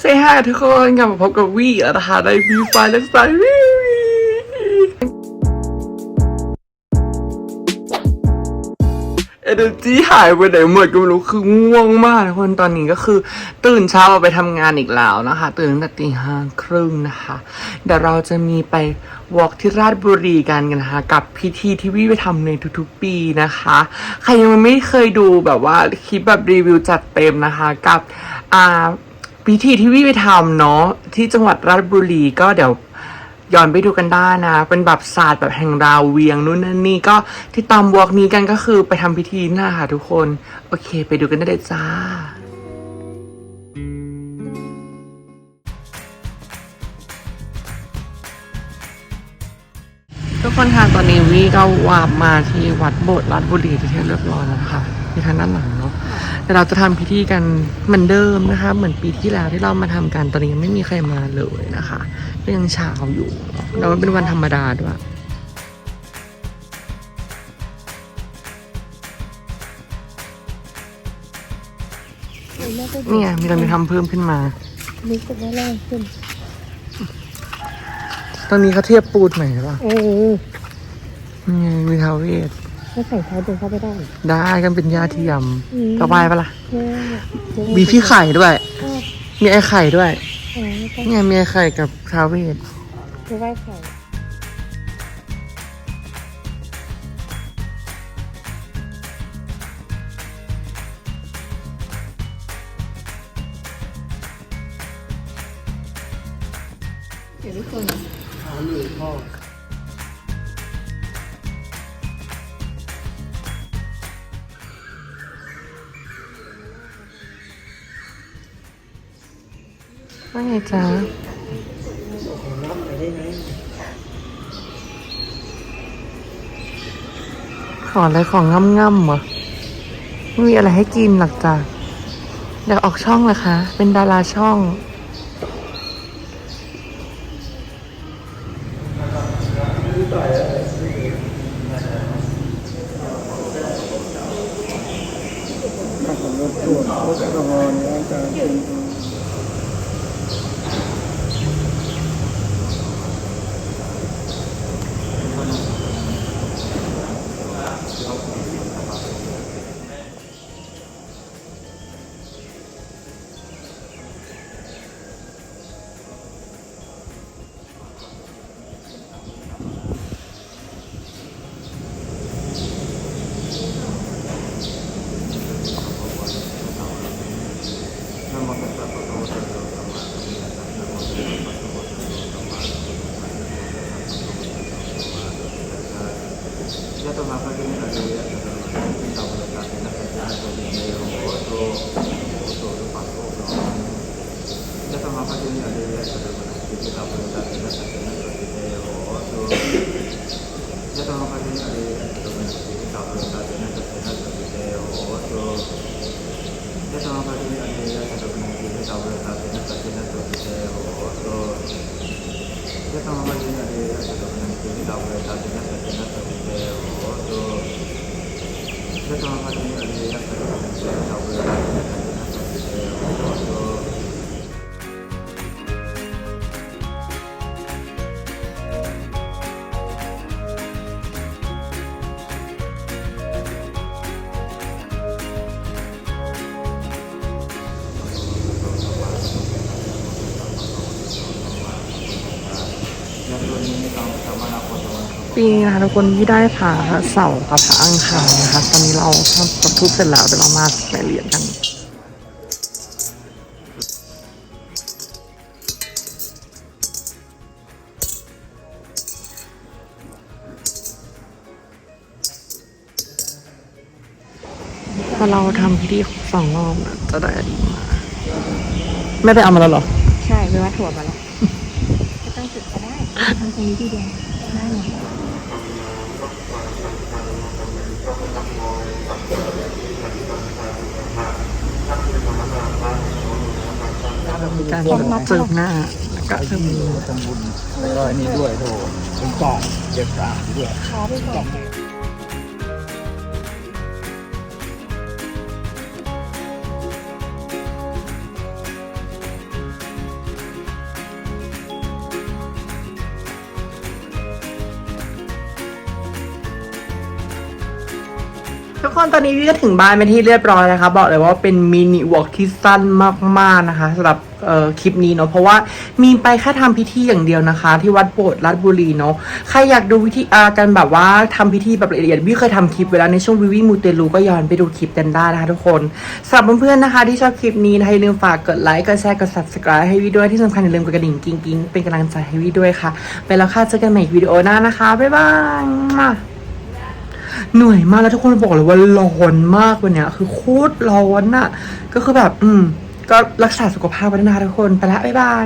เซฮายทุกคนกลับมาพบกับวีแล้วนะคะในวีไฟและสไตล์วีเอเนอร์จีหายไปไหนหมดก็ไม่รู้คือง่วงมากทุกคนตอนนี้ก็คือ ตื่นเช้าไปทำงานอีกแล้วนะคะ ตื่นตั้งแต่ตีห้าครึ่งนะคะเดี๋ยวเราจะมีไปวอล์กที่ราชบุรีกันกันนะคะกับพิธีที่วิไปทำในทุกๆปีนะคะ ใครยังไม่เคยดูแบบว่าคลิปแบบรีวิวจัดเต็มนะคะ กับอ่า พิธีที่วิไปทำเนาะที่จังหวัดราชบุรีก็เดี๋ยวย้อนไปดูกันได้นะ เป็นแบบศาสตร์แบบแห่งราวเวียงนู่นนั่นนี่ก็ที่ตามวอกนี้กันก็คือไปทำพิธีน่าค่ะทุกคน โอเค ไปดูกันได้เลยจ้า คนค่ะตอนนี้วีก็วาบมาที่วัดโบสถ์ราชบุรีที่เรียบร้อยแล้วนะคะที่ทางด้านหลังเนาะแต่เราจะทำพิธีกันเหมือนเดิมนะคะ เหมือนปีที่แล้วที่เรามาทำกันตอนนี้ยังไม่มีใครมาเลยนะคะก็ยังเช้าอยู่เนอะแล้วมันเป็นวันธรรมดาด้วยเนี่ไงมีเรามีทำเพิ่มขึ้นมารู้สึกว่าแรงขึ้น ตอนนี้เขาเทียบปูดใหม่หรือเปล่าเออนี่ไงมีทาวเวศถ้าใส่เท้าเดินเข้าไปได้ได้กันเป็นญาติเทียมอืมสบายปะล่ะเออมีพี่ไข่ด้วยก็มีไอ้ไข่ด้วยเออก็นี่ไงมีไอ้ไข่กับทาวเวศจะไหว้ไข่ ว่าไงจ๊ะขออะไรของง่ำๆเหรอไม่มีอะไรให้กินหรอกจ้ะอยากออกช่องเหรอคะ เป็นดาราช่อง ปีนี้ siya tumakad yung kagaya at nagtawag sa akin na kailangan ko din ngayong otro otro paso no siya tumakad yung kagaya at nagtawag sa akin na kailangan ko din ngayong otro siya tumakad yung kagaya Nandun ini sama-sama nakon teman-teman นะคะทุกคนที่ได้พระเสาร์กับพระอังคารนะคะ ตอนนี้เราทำกับทุบเสร็จแล้วเดี๋ยวเรามาใส่เหรียญกันถ้าเราทำพิธีสองรอบนะจะได้อดีมาไม่ไปเอามาแล้วเหรอ ใช่ไม่ว่าถั่วมาแล้ว ก็ต้องจุดก็ได้ทำตรงนี้ทีเดียวได้หมด มีการเจิมหน้าแล้วก็เจิมมือทำบุญแล้วก็อันนี้ด้วยโถเป็นกล่องเก็บสะอาดด้วย ทุกคนตอนนี้พี่ก็ถึงบ้านไปนที่เรียบร้อยนะคะ บอกเลยว่าเป็นมินิวอล์กที่สั้นมากๆนะคะสำหรับเอ่อคลิปนี้เนาะเพราะว่ามีไปแค่ทำพิธีอย่างเดียวนะคะ ที่วัดโบสถ์ราชบุรีเนาะใครอยากดูวิธีอาการแบบว่าทำพิธีแบบละเอียดพี่เคยทำคลิปไว้แล้วในช่วงวิวิมูเตลูก็ย้อนไปดูคลิปกันได้นะคะทุกคนสำหรับเพื่อนๆนะคะ ที่ชอบคลิปนี้นะคะอย่าลืมฝากกดไลค์กดแชร์กด subscribe ให้วิด้วยที่สำคัญอย่าลืมกดกระดิ่งกิ๊งๆเป็นกำลังใจให้วิด้วยค่ะไปแล้วค่ะเจอกันใหม่วิดีโอหน้านะคะบ๊ายบาย เหนื่อยมากแล้วทุกคนบอกเลยว่าร้อนมากวันเนี้ยคือโคตรร้อนอะก็คือแบบ อืม ก็รักษาสุขภาพไว้นะทุกคนไปละบ๊ายบาย